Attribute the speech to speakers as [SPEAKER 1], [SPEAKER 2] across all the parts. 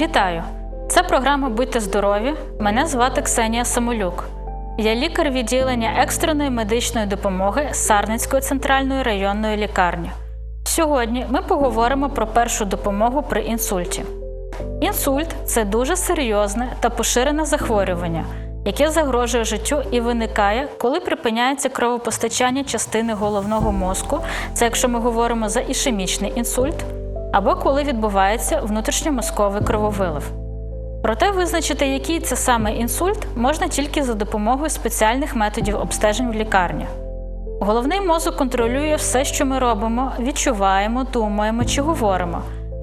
[SPEAKER 1] Вітаю! Це програма Будьте здорові. Мене звати Ксенія Самолюк. Я лікар відділення екстреної медичної допомоги Сарницької центральної районної лікарні. Сьогодні ми поговоримо про першу допомогу при інсульті. Інсульт це дуже серйозне та поширене захворювання, яке загрожує життю і виникає, коли припиняється кровопостачання частини головного мозку, це якщо ми говоримо за ішемічний інсульт, або коли відбувається внутрішньомозковий крововилив. Проте визначити, який це саме інсульт, можна тільки за допомогою спеціальних методів обстежень в лікарні. Головний мозок контролює все, що ми робимо, відчуваємо, думаємо чи говоримо.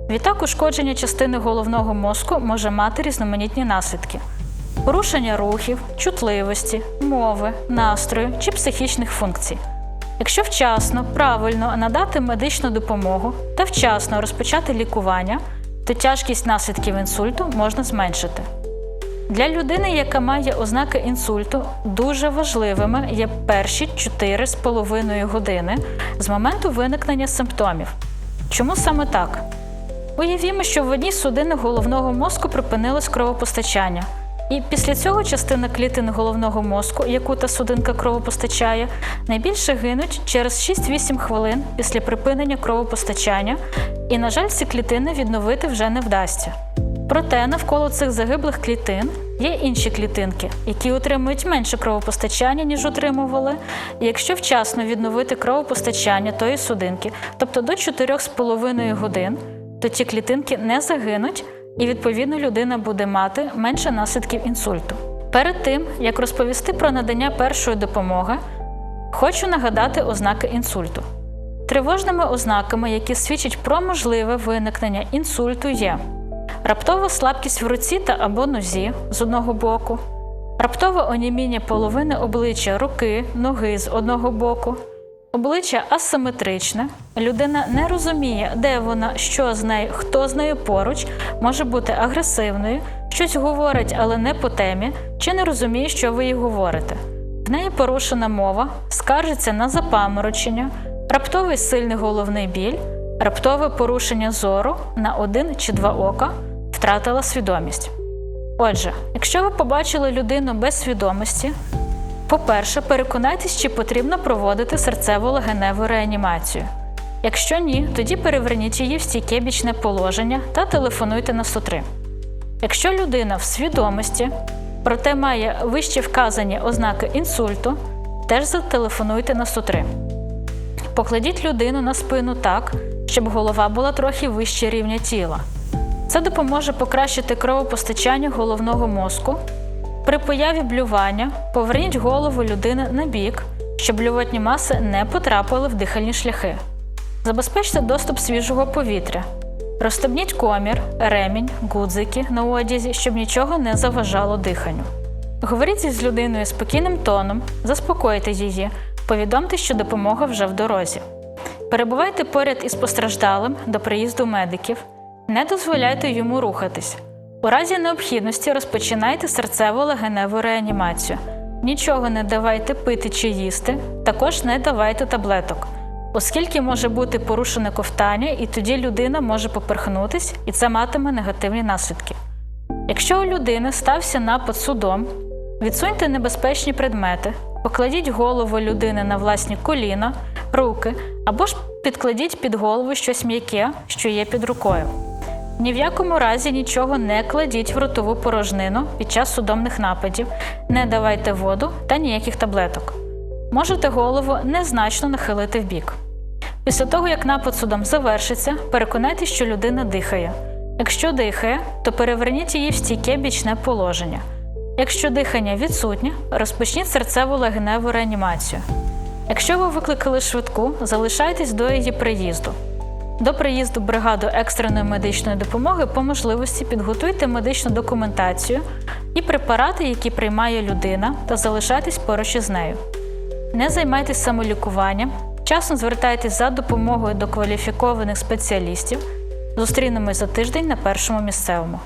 [SPEAKER 1] Відтак, ушкодження частини головного мозку може мати різноманітні наслідки: порушення рухів, чутливості, мови, настрою чи психічних функцій. Якщо вчасно, правильно надати медичну допомогу та вчасно розпочати лікування, то тяжкість наслідків інсульту можна зменшити. Для людини, яка має ознаки інсульту, дуже важливими є перші 4,5 години з моменту виникнення симптомів. Чому саме так? Уявімо, що в одній з судинах головного мозку припинилось кровопостачання. І після цього частина клітин головного мозку, яку та судинка кровопостачає, найбільше гинуть через 6-8 хвилин після припинення кровопостачання, і, на жаль, ці клітини відновити вже не вдасться. Проте навколо цих загиблих клітин є інші клітинки, які отримують менше кровопостачання, ніж отримували. Якщо вчасно відновити кровопостачання тої судинки, тобто до 4,5 годин, то ті клітинки не загинуть, і відповідно людина буде мати менше наслідків інсульту. Перед тим як розповісти про надання першої допомоги, хочу нагадати ознаки інсульту. Тривожними ознаками, які свідчать про можливе виникнення інсульту, є раптова слабкість в руці та або нозі з одного боку, раптове оніміння половини обличчя руки, ноги з одного боку, обличчя асиметричне, людина не розуміє, де вона, що з нею, хто з нею поруч, може бути агресивною, щось говорить, але не по темі, чи не розуміє, що ви їй говорите. В неї порушена мова, скаржиться на запаморочення, раптовий сильний головний біль, раптове порушення зору на один чи два ока, втратила свідомість. Отже, якщо ви побачили людину без свідомості, по-перше, переконайтесь, чи потрібно проводити серцево-легеневу реанімацію. Якщо ні, тоді переверніть її в стійке бічне положення та телефонуйте на 103. Якщо людина в свідомості, проте має вище вказані ознаки інсульту, теж зателефонуйте на 103. Покладіть людину на спину так, щоб голова була трохи вище рівня тіла. Це допоможе покращити кровопостачання головного мозку. При появі блювання поверніть голову людини на бік, щоб блювотні маси не потрапили в дихальні шляхи. Забезпечте доступ свіжого повітря. Розстебніть комір, ремінь, гудзики на одязі, щоб нічого не заважало диханню. Говоріть з людиною спокійним тоном, заспокойте її, повідомте, що допомога вже в дорозі. Перебувайте поряд із постраждалим до приїзду медиків, не дозволяйте йому рухатись. У разі необхідності розпочинайте серцево-легеневу реанімацію. Нічого не давайте пити чи їсти, також не давайте таблеток, оскільки може бути порушене ковтання, і тоді людина може поперхнутись, і це матиме негативні наслідки. Якщо у людини стався напад судом, відсуньте небезпечні предмети, покладіть голову людини на власні коліна, руки або ж підкладіть під голову щось м'яке, що є під рукою. Ні в якому разі нічого не кладіть в ротову порожнину під час судомних нападів, не давайте воду та ніяких таблеток. Можете голову незначно нахилити вбік. Після того, як напад судом завершиться, переконайтеся, що людина дихає. Якщо дихає, то переверніть її в стійке бічне положення. Якщо дихання відсутнє, розпочніть серцево-легеневу реанімацію. Якщо ви викликали швидку, залишайтесь до її приїзду. До приїзду бригаду екстреної медичної допомоги по можливості підготуйте медичну документацію і препарати, які приймає людина, та залишайтесь поруч із нею. Не займайтесь самолікуванням, вчасно звертайтесь за допомогою до кваліфікованих спеціалістів. Зустрінемось за тиждень на першому місцевому.